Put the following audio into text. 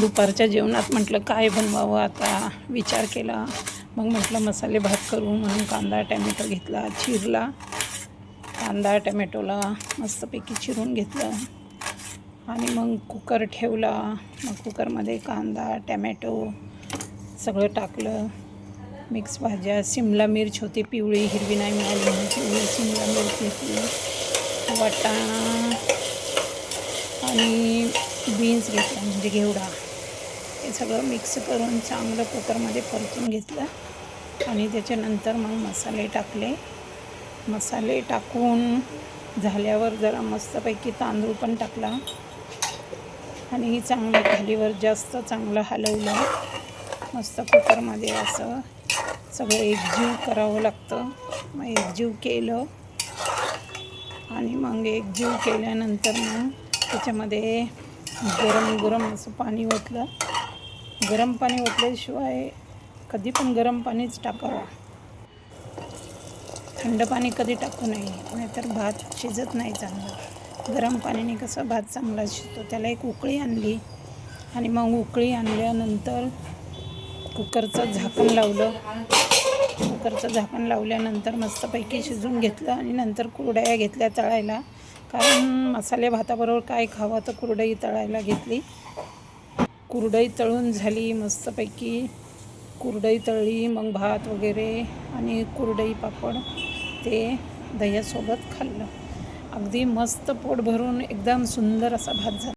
दुपारच्या जेवणात म्हटलं काय बनवावं आता? विचार केला. मग म्हटलं मसाले भात करू म्हणून कांदा टॅमॅटो घेतला चिरला. कांदा टॅमॅटोला मस्तपैकी चिरून घेतलं. आणि मग कुकर ठेवला. मग कुकरमध्ये कांदा टॅमॅटो सगळं टाकलं. मिक्स भाज्या सिमला मिर्च होती पिवळी हिरवी नाही मिळाली म्हणून पिवळी सिमला मिर्च घेतली. वाटाणा आणि बीन्स घेतला म्हणजे घेवडा. हे सगळं मिक्स करून चांगलं कुकरमध्ये परतून घेतलं. आणि त्याच्यानंतर मग मसाले टाकले. मसाले टाकून झाल्यावर जरा मस्तपैकी तांदूळ पण टाकला. आणि चांगलं खालीवर जास्त चांगलं हलवलं. मस्त कुकरमध्ये असं सगळं एकजीव करावं लागतं. मग एकजीव केलं. आणि मग एकजीव केल्यानंतर मग त्याच्यामध्ये गरम गरम असं पाणी ओतलं. गरम पाणी ओतल्याशिवाय कधी पण गरम पाणीच टाकावं. थंड पाणी कधी टाकू नये नाहीतर भात शिजत नाही चांगला. गरम पाण्याने कसं भात चांगला शिजतो त्याला एक उकळी आणली आणि मग उकळी आणल्यानंतर कुकरचं झाकण लावलं. कुकरचं झाकण लावल्यानंतर मस्तपैकी शिजून घेतलं आणि नंतर कुरड्या घेतल्या तळायला. कारण मसाले भाताबरोबर काय खावं तर कुरडई तळायला घेतली. कुरडई तळून झाली मस्तपैकी कुरडई तळली मग भात वगैरे आणि कुरडई पापड ते दह्यासोबत खाल्लं. अगदी मस्त पोट भरून एकदम सुंदर असा भात झाला.